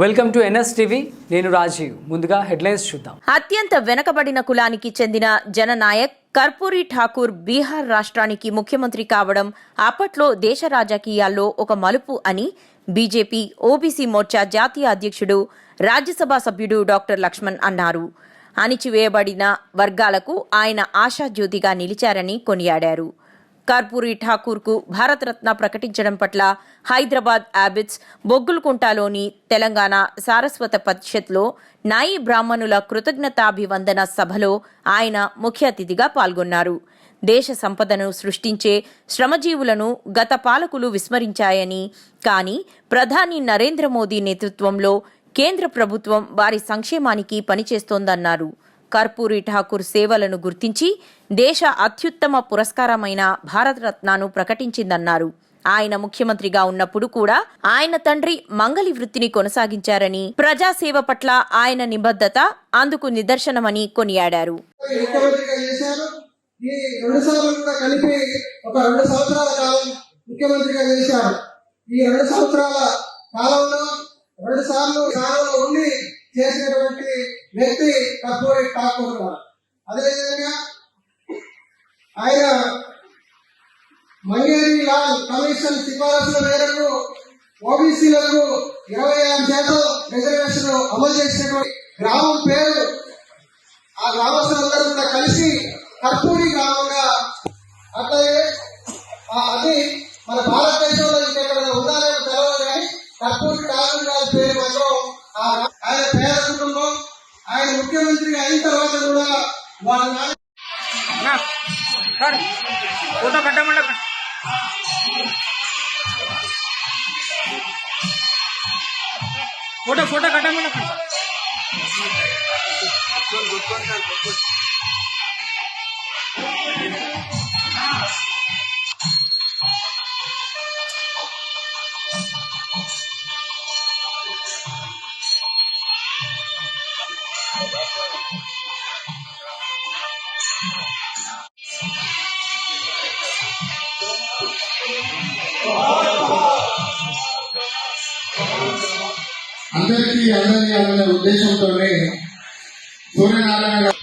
Welcome to NS TV. నేను రాజీవ్. ముందుగా headlines చూద్దాం. అత్యంత వెనకబడిన కులానికి చెందిన జననాయక్ కర్పూరి ఠాకూర్ బీహార్ రాష్ట్రానికి ముఖ్యమంత్రి కావడం అప్పట్లో దేశ రాజకీయాల్లో ఒక మలుపు అని బీజేపీ ఓబీసీ మోర్చా జాతీయ అధ్యక్షుడు రాజ్యసభ సభ్యుడు డాక్టర్ లక్ష్మణ్ అన్నారు. అణిచివేయబడిన వర్గాలకు ఆయన ఆశాజ్యోతిగా నిలిచారని కొనియాడారు. కర్పూరి ఠాకూర్కు భారతరత్న ప్రకటించడం పట్ల హైదరాబాద్ యాబిట్స్ బొగ్గులకుంటలోని తెలంగాణ సారస్వత పరిషత్లో నాయి బ్రాహ్మణుల కృతజ్ఞతాభివందన సభలో ఆయన ముఖ్య అతిథిగా పాల్గొన్నారు. దేశ సంపదను సృష్టించే శ్రమజీవులను గత పాలకులు విస్మరించాయని కానీ ప్రధాని నరేంద్ర మోదీ నేతృత్వంలో కేంద్ర ప్రభుత్వం వారి సంక్షేమానికి పనిచేస్తోందన్నారు. కర్పూరి ఠాకూర్ సేవలను గుర్తించి దేశ అత్యుత్తమ పురస్కారమైన భారతరత్నాను ప్రకటించిందన్నారు. ఆయన ముఖ్యమంత్రిగా ఉన్నప్పుడు కూడా ఆయన తండ్రి మంగలి వృత్తిని కొనసాగించారని ప్రజాసేవ పట్ల ఆయన నిబద్ధత అందుకు నిదర్శనమని కొనియాడారు. ఈ రెండు సార్లు కూడా కలిపి ఒక రెండు సంవత్సరాల కాలం ముఖ్యమంత్రిగా చేశారు. ఈ రెండు సంవత్సరాల కాలంలో రెండు సార్లు కాలంలో ఉండి చేసినటువంటి వ్యక్తి కర్పూరి ఠాకూర్ గారు అదేవిధంగా ఆయన మంగేరి లాల్ కమిషన్ సిఫారసుల మేరకు ఓబీసీలకు ఇరవై ఆరు శాతం రిజర్వేషన్ అమలు చేసినటువంటి గ్రామం పేరు ఆ గ్రామస్తులందరూ కూడా కలిసి కర్పూరి గ్రామంగా అట్లాగే అది మన భారతదేశంలో ఇంకెక్కడ ఉండాలి తర్వాత కూడా వాళ్ళ నాన్న ఫోటో కట్టమండి ఫోటో ఫోటో కట్టమండి అందరికీ అందరి అనే ఉద్దేశంతోనే సూర్యనారాయణ గారు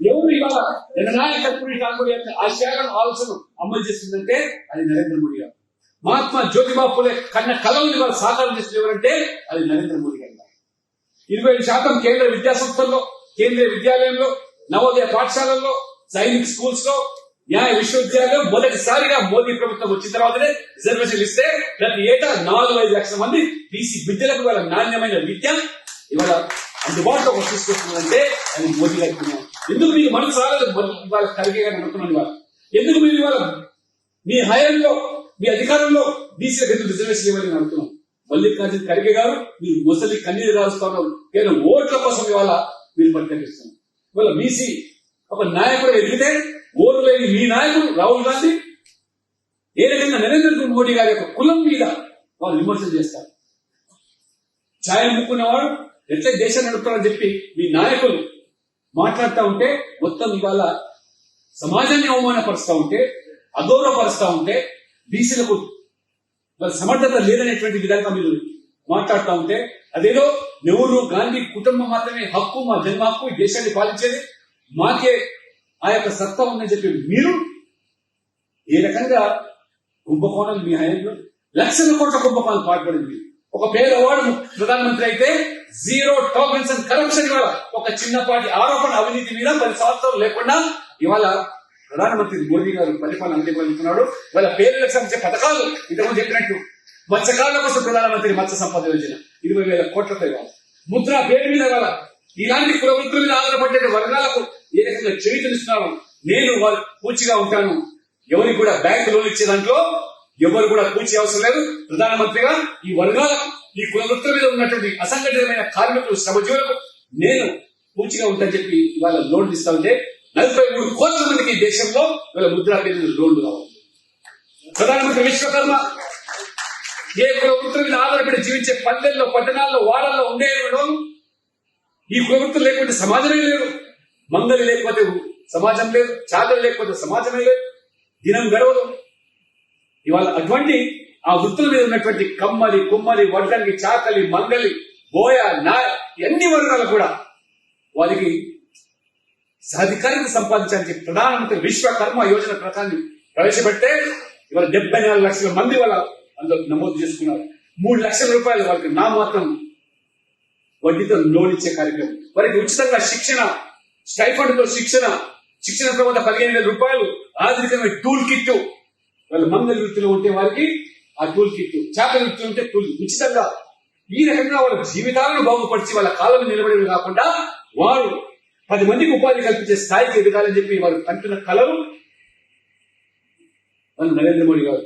ఎవరు ఇవాళ జననాయక కర్పూరి యొక్క ఆశయాలను ఆలోచన అమలు చేస్తుందంటే అది నరేంద్ర మోడీ గారు. మహాత్మా జ్యోతిబా ఫులే కన్న కళలను ఇవాళ సాకారం చేసిన ఎవరంటే అది నరేంద్ర మోడీ గారు ఇరవై ఐదు శాతం కేంద్ర విద్యా సంస్థల్లో కేంద్రీయ విద్యాలయంలో నవోదయ పాఠశాలల్లో సైనిక్ స్కూల్స్లో న్యాయ విశ్వవిద్యాలయంలో మొదటిసారిగా మోదీ ప్రభుత్వం వచ్చిన తర్వాతనే రిజర్వేషన్ ఇస్తే ప్రతి ఏటా నాలుగు ఐదు లక్షల మంది బీసీ విద్యలకు వాళ్ళ నాణ్యమైన విద్య ఇవాళ అందుబాటులో తీసుకొస్తుందంటే అది మోదీ గారికి ఎందుకు మీకు మనసు రాలేదు ఇవాళ ఖర్గే గారిని అనుకున్నాను ఇవాళ? ఎందుకు మీరు ఇవాళ మీ హయాంలో మీ అధికారంలో బీసీలకు ఎందుకు రిజర్వేషన్ ఇవ్వాలని అనుకున్నాం? మల్లికార్జున ఖర్గే గారు మీరు ముసలి కన్నీరు రాస్తున్నారు కేవలం ఓట్ల కోసం ఇవాళ మీరు ప్రకటిస్తున్నారు వాళ్ళ బీసీ ఒక నాయకుడు ఎదిగితే ఓటు లేని మీ నాయకుడు రాహుల్ గాంధీ ఏ రకంగా నరేంద్ర మోడీ గారి యొక్క కులం మీద వాళ్ళు విమర్శలు చేస్తారు. ఛాయ ముక్కునేవాడు ఎట్లా దేశాన్ని నడుపుతారని చెప్పి మీ నాయకులు మాట్లాడుతూ ఉంటే మొత్తం ఇవాళ సమాజాన్ని అవమానపరుస్తూ ఉంటే అగౌరవపరుస్తూ ఉంటే బీసీలకు సమర్థత లేదనేటువంటి విధంగా మీరు మాట్లాడుతూ ఉంటే అదేదో నెహ్రూ గాంధీ కుటుంబం మాత్రమే హక్కు మా జన్మ హక్కు ఈ దేశాన్ని పాలించేది మాకే ఆ యొక్క సత్తా ఉందని చెప్పి మీరు ఏ రకంగా కుంభకోణం మీ హయాంలో? లక్షల కోట్ల కుంభకోణం పాల్పడింది ఒక పేదవాడు ప్రధానమంత్రి అయితే జీరో టాలరెన్స్ అండ్ కరప్షన్ ఇవాళ ఒక చిన్నపాటి ఆరోపణ అవినీతి మీద పది సంవత్సరాలు లేకుండా ఇవాళ ప్రధానమంత్రి మోదీ గారు పరిపాలన అందిపడుతున్నాడు వాళ్ళ పేరు సంబంధించిన పథకాలు ఇంతకుముందు చెప్పినట్టు మత్స్యకారుల కోసం ప్రధానమంత్రి మత్స్య సంపద యోజన. ఇరవై వేల కోట్లతో ఇవాళ ముద్ర పేరు మీద ఇవాళ ఇలాంటి కులవృత్తుల మీద ఆధారపడే వర్గాలకు ఏ రకంగా చేయుతనిస్తున్నాను నేను వారు పూచిగా ఉంటాను. ఎవరికి కూడా బ్యాంక్ లోన్ ఇచ్చే దాంట్లో ఎవరు కూడా పూచి అవసరం లేదు. ప్రధానమంత్రిగా ఈ వర్గాలకు ఈ కులవృత్తుల మీద ఉన్నటువంటి అసంఘటితమైన కార్మికులు శ్రమజీవులకు నేను పూచిగా ఉంటాను చెప్పి ఇవాళ లోన్ ఇస్తా ఉంటే నలభై మూడు కోట్ల మందికి దేశంలో ఇవాళ ముద్రా పేరు లోన్లు కావాలి ప్రధానమంత్రి విశ్వకర్మ ఏ కుల మీద ఆధారపడి జీవించే పల్లెల్లో పట్టణాల్లో వాడల్లో ఉండే ఈ కుల లేకుంటే లేకపోతే సమాజమే లేదు. మంగలి లేకపోతే సమాజం లేదు చాదరి లేకపోతే సమాజమే లేదు. దినం గడవదు. ఇవాళ అటువంటి ఆ వృత్తుల మీద ఉన్నటువంటి కమ్మలి కుమ్మలి వడ్డంగి చాకలి మంగలి బోయ నా ఎన్ని వర్గాలు కూడా వారికి సాధికారిక సంపాదించడానికి ప్రధానమంత్రి విశ్వకర్మ యోజన ప్రకారం ప్రవేశపెడితే ఇవాళ డెబ్బై నాలుగు లక్షల మంది వాళ్ళ అందులో నమోదు చేసుకున్నారు. మూడు లక్షల రూపాయలు వాళ్ళకి నా మాత్రం వడ్డీతో లోన్ ఇచ్చే కార్యక్రమం. వారికి ఉచితంగా శిక్షణ స్టైఫండ్తో శిక్షణ శిక్షణ తర్వాత పదిహేను వేల రూపాయలు ఆధునికమైన టూల్ కిట్ వాళ్ళ మంగళ వృత్తిలో ఉంటే వారికి ఆ టూల్ కిట్ చేపల వృత్తిలో ఉంటే టూల్ ఉచితంగా ఈ రకంగా వాళ్ళ జీవితాలను బాగుపరిచి వాళ్ళ కాలం నిలబడేవి కాకుండా వారు పది మందికి ఉపాధి కల్పించే స్థాయికి ఎదగాలని చెప్పి వారు అంటున్న కలలు నరేంద్ర మోడీ గారు